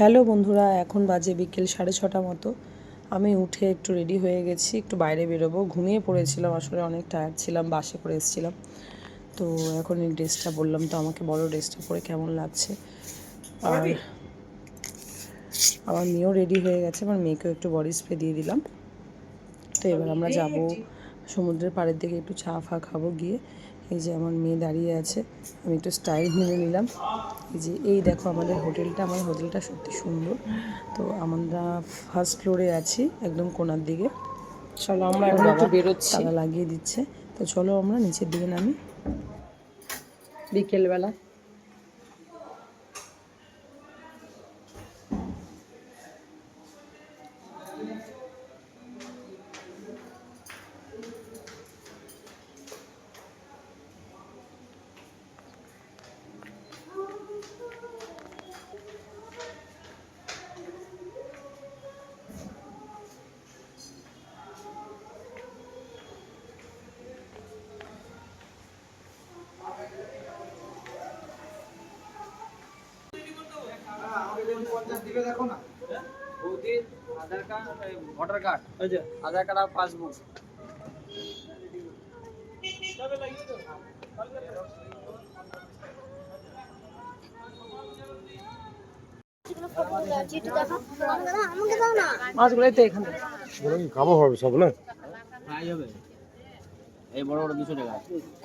Hello বন্ধুরা এখন বাজে বিকেল সাড়ে ছটা মতো। আমি উঠে একটু রেডি হয়ে গেছি একটু বাইরে বেরোবো। ঘুমিয়ে পড়েছিলাম আসলে অনেক টায়ার্ড ছিলাম বাসে করে এসেছিলাম। তো এখন এই ড্রেসটা বললাম তো আমাকে বড় ড্রেসটা পরে কেমন লাগছে। আর আমার মেয়েও রেডি হয়ে গেছে আমার মেয়েকেও একটু বডি স্প্রে দিয়ে দিলাম। তো এবার আমরা যাব সমুদ্রের পাড়ের দিকে একটু চা ফা খাব গিয়ে। এই যে আমার মেয়ে দাঁড়িয়ে আছে আমি একটু স্টাইল নিয়ে নিলাম। এই যে এই দেখো আমাদের হোটেলটা আমার হোটেলটা সত্যি সুন্দর। তো আমরা ফার্স্ট ফ্লোরে আছি একদম কোনার দিকে। চলো আমরা এখন একটু বেরোচ্ছি। তালা লাগিয়ে দিচ্ছে। তো চলো আমরা নিচের দিকে নামি। বিকেলবেলা। বৌদির Aadhaar card voter card. Aadhaar card আর পাসবুক। মাছগুলোই তো এখানে। বরং খাব হবে সব না? প্রাইস হবে। এই বড় বড় দুশো টাকা।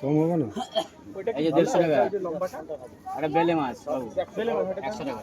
কম হবে না? এই যে দেড়শো টাকা। একটা বেলে মাছ বাবু একশো টাকা।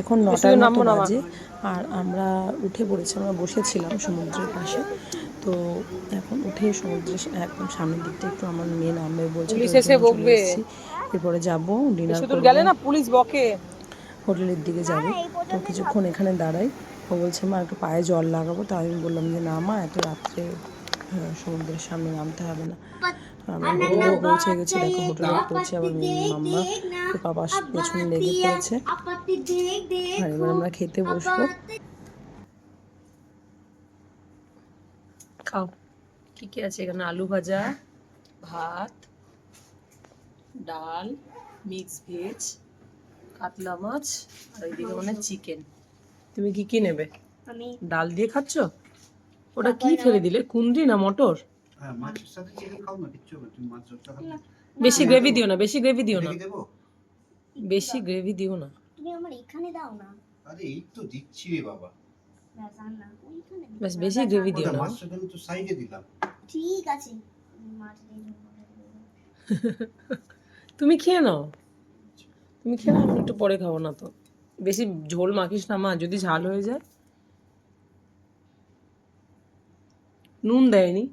এখন নটার মতো বাজে। আর আমরা উঠে পড়েছি আমরা বসেছিলাম সমুদ্রের পাশে। তো এখন উঠে সমুদ্রের একদম সামনের দিকটা একটু আমার মেয়ে নামবে বলছে। এরপরে যাব ডিনার গেলে না পুলিশ বকে। হোটেলের দিকে যাব। তো কিছুক্ষণ এখানে দাঁড়াই। ও বলছে মা একটু পায়ে জল লাগাবো। তো আমি বললাম যে না মা এত রাত্রে সমুদ্রের সামনে নামতে হবে না। আমরা পৌঁছে গেছি দেখো হোটেলে পৌঁছে আবার মেয়ে মাম্মা। তো বাবা পেছনে লেগে পড়েছে। আর এবার আমরা খেতে বসবো। খাও। কি কি আছে এখানে? আলু ভাজা ভাত ডাল মিক্স ভেজ কাতলা মাছ আর ওইদিকে মানে চিকেন তুমি কি কি নেবে? আমি। ডাল দিয়ে খাচ্ছ? ওটা কি ফেলে দিলে? কুন্দ্রি না মটর? হ্যাঁ মাছের সাথে চিকেন খাও না কিচ্ছু না। তুমি মাছ খাও। বেশি গ্রেভি দিও না বেশি গ্রেভি দিও না। বেশি গ্রেভি দিও না। তুমি আমার এখানে দাও না। আরে এই তো দিচ্ছি রে বাবা। বেশি গ্রেভি দিও না। মাছটা আমি তো সাইডে দিলাম। ঠিক আছে। তুমি খেয়ে নাও। তুমি খেয়ে নাও আমি একটু পরে খাব না তো। বেশি ঝোল মাখিস না মা যদি ঝাল হয়ে যায়। নুন দেয়নি?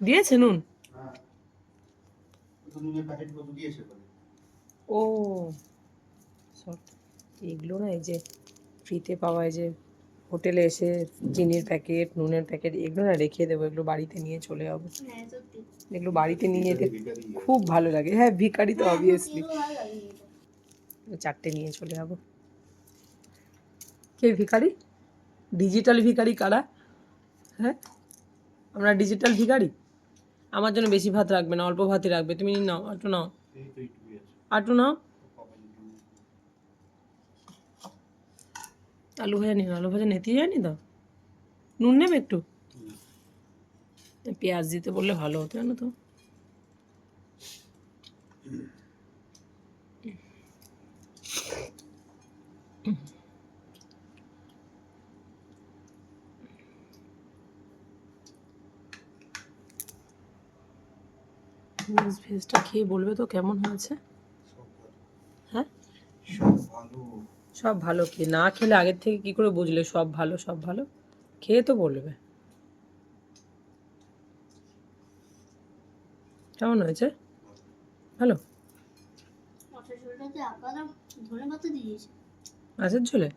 দিয়েছে নুন? তো নুনের প্যাকেট কত দিয়েছে ও সব এগুলো না এই যে ফ্রিতে পাওয়া যে হোটেলে এসে চিনির প্যাকেট নুনের প্যাকেট এগুলো না রেখে দেবো এগুলো বাড়িতে নিয়ে চলে যাব। হ্যাঁ এগুলো বাড়িতে নিয়ে যেতে খুব ভালো লাগে। হ্যাঁ ভিকারি তো অবভিয়াসলি এটা। চারটে নিয়ে চলে যাব। কে ভিখারি ডিজিটাল ভিখারি কারা? হ্যাঁ? আমরা ডিজিটাল ভিকারি? আমার জন্য বেশি ভাত রাখবে না অল্প ভাতই রাখবে। তুমি নাও আটু নাও। এই তো এইটুকুই আছে আটু নাও। পাপা যদি আলু ভাজা নিন আলু ভাজা নিতে যায়নি তো? নুন নেবে একটু? পেঁয়াজ দিতে বললে ভালো হতো, জানো তো। ভেজটা খেয়ে বলবে তো কেমন হয়েছে? হ্যাঁ সব ভালো। সব ভালো। কি না খেলে আগের থেকে কি করে বুঝলে? সব ভালো সব ভালো। খেয়ে তো বলবে। কেমন হয়েছে? ভালো? মাছের ঝোলে?